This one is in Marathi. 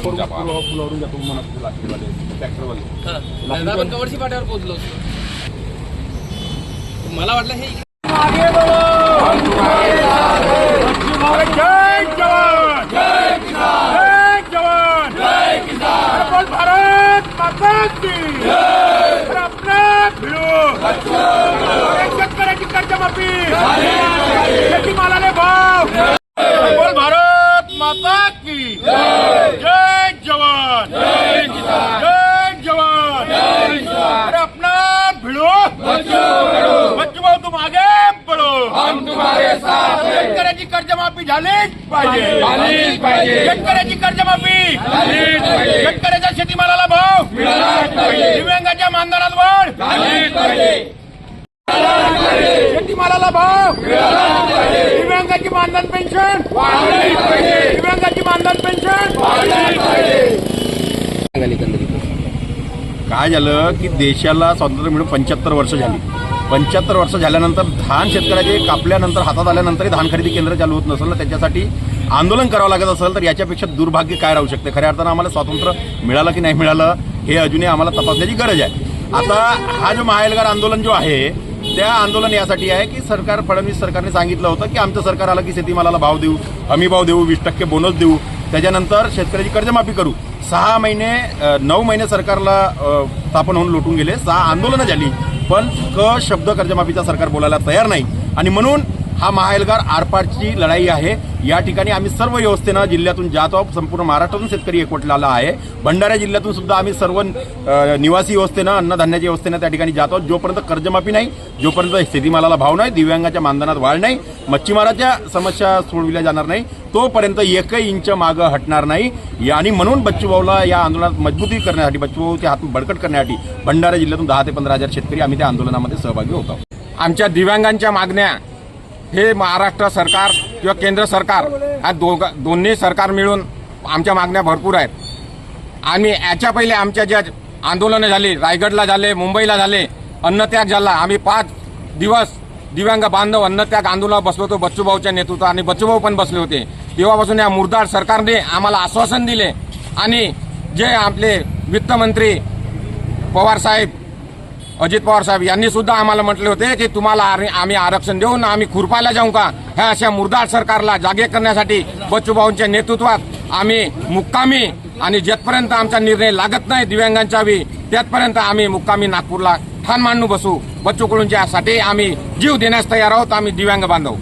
फुलावरून जातो म्हणा लाकडीवाले ट्रॅक्टरवाले कवडशी पाट्यावर पोहोचलो मला वाटलं हे जय जवान. जय किसान जय जवान जय किसान भारत माता की जय अपना शेतकऱ्याची कर्जमाफी शेतीमालाले भाव बोल भारत माता की जय जय जवान जय किसान जय जवान जय किसान अरे अपना भिड़ो बच्चू भाऊ तुम आगे बढ़ो हम तुम्हारे साथ शेतकऱ्याची कर्जमाफी झालीच पाहिजे. पाहिजे. शेतकऱ्याची कर्जमाफी. पाहिजे. शेतकऱ्याच्या शेतीमालाला भाव. पाहिजे. दिव्यांगाच्या मानधनात वाढ. पाहिजे. शेतीमालाला भाव. पाहिजे. दिव्यांगाची मानधन पेन्शन वाढलीच पाहिजे दिव्यांगाची मानधन पेन्शन वाढलीच पाहिजे काय झालं की देशाला स्वातंत्र्य मिळून पंच्याहत्तर वर्ष झाली. पंच्याहत्तर वर्ष झाल्यानंतर धान शेतकऱ्याचे कापल्यानंतर हातात आल्यानंतरही धान खरेदी केंद्र चालू होत नसेल ना त्याच्यासाठी आंदोलन करावं लागत असेल तर याच्यापेक्षा दुर्भाग्य काय राहू शकते? खऱ्या अर्थानं आम्हाला स्वातंत्र्य मिळालं की नाही मिळालं हे अजूनही आम्हाला तपासण्याची गरज आहे. आता हा जो महाएलगार आंदोलन जो आहे त्या आंदोलन यासाठी आहे की सरकार फडणवीस सरकारने सांगितलं होतं की आमचं सरकार आलं की शेतीमालाला भाव देऊ हमी भाव देऊ वीस टक्के बोनस देऊ. त्याच्यानंतर शेतकऱ्याची कर्जमाफी करू. सहा महिने नऊ महिने सरकारला स्थापन होऊन लुटून गेले. सहा आंदोलनं झाली पण क शब्द कर्जमाफीचा सरकार बोलायला तयार नाही. आणि म्हणून हा महाएल्गार आरपारची लढाई आहे. या ठिकाणी आम्ही सर्व व्यवस्थेनं जिल्ह्यातून जात आहोत. संपूर्ण महाराष्ट्रातून शेतकरी एकवटलेला आहे. भंडारा जिल्ह्यातून सुद्धा आम्ही सर्व निवासी व्यवस्थेनं अन्नधान्याच्या व्यवस्थेनं त्या ठिकाणी जात आहोत. जोपर्यंत कर्जमाफी नाही जोपर्यंत शेतीमालाला भाव नाही दिव्यांगाच्या मानधनात वाढ नाही मच्छीमाराच्या समस्या सोडविल्या जाणार नाही तोपर्यंत एकही इंच मागं हटणार नाही. आणि म्हणून बच्चूभाऊला या आंदोलनात मजबूती करण्यासाठी बच्चूभाऊचे हात बळकट करण्यासाठी भंडारा जिल्ह्यातून दहा ते पंधरा हजार शेतकरी आम्ही त्या आंदोलनामध्ये सहभागी होतो आमच्या दिव्यांगांच्या मागण्या हे महाराष्ट्र सरकार किंवा केंद्र सरकार हा दोघ दोन्ही सरकार मिळून आमच्या मागण्या भरपूर आहेत. आणि याच्या पहिले आमच्या ज्या आंदोलनं झाली रायगडला झाले मुंबईला झाले अन्नत्याग झाला आम्ही पाच दिवस दिव्यांग बांधव अन्नत्याग आंदोलनात बसलो होतो बच्चूभाऊच्या नेतृत्वात. आणि बच्चूभाऊ पण बसले होते. तेव्हापासून या मुरदार सरकारने आम्हाला आश्वासन दिले. आणि जे आपले वित्तमंत्री पवार साहेब अजित पवार साहेब यांनी सुद्धा आम्हाला म्हटले होते की तुम्हाला आर- आम्ही आरक्षण देऊन आम्ही खुरपायला जाऊ का? ह्या अशा मुरदार सरकारला जागे करण्यासाठी बच्चूभाऊंच्या नेतृत्वात आम्ही मुक्कामी आणि जेथपर्यंत आमचा निर्णय लागत नाही दिव्यांगांच्या बी त्यातपर्यंत आम्ही मुक्कामी नागपूरला ठाण मांडू बसू. बच्चू कडूंच्यासाठी आम्ही जीव देण्यास तयार आहोत. आम्ही दिव्यांग बांधव.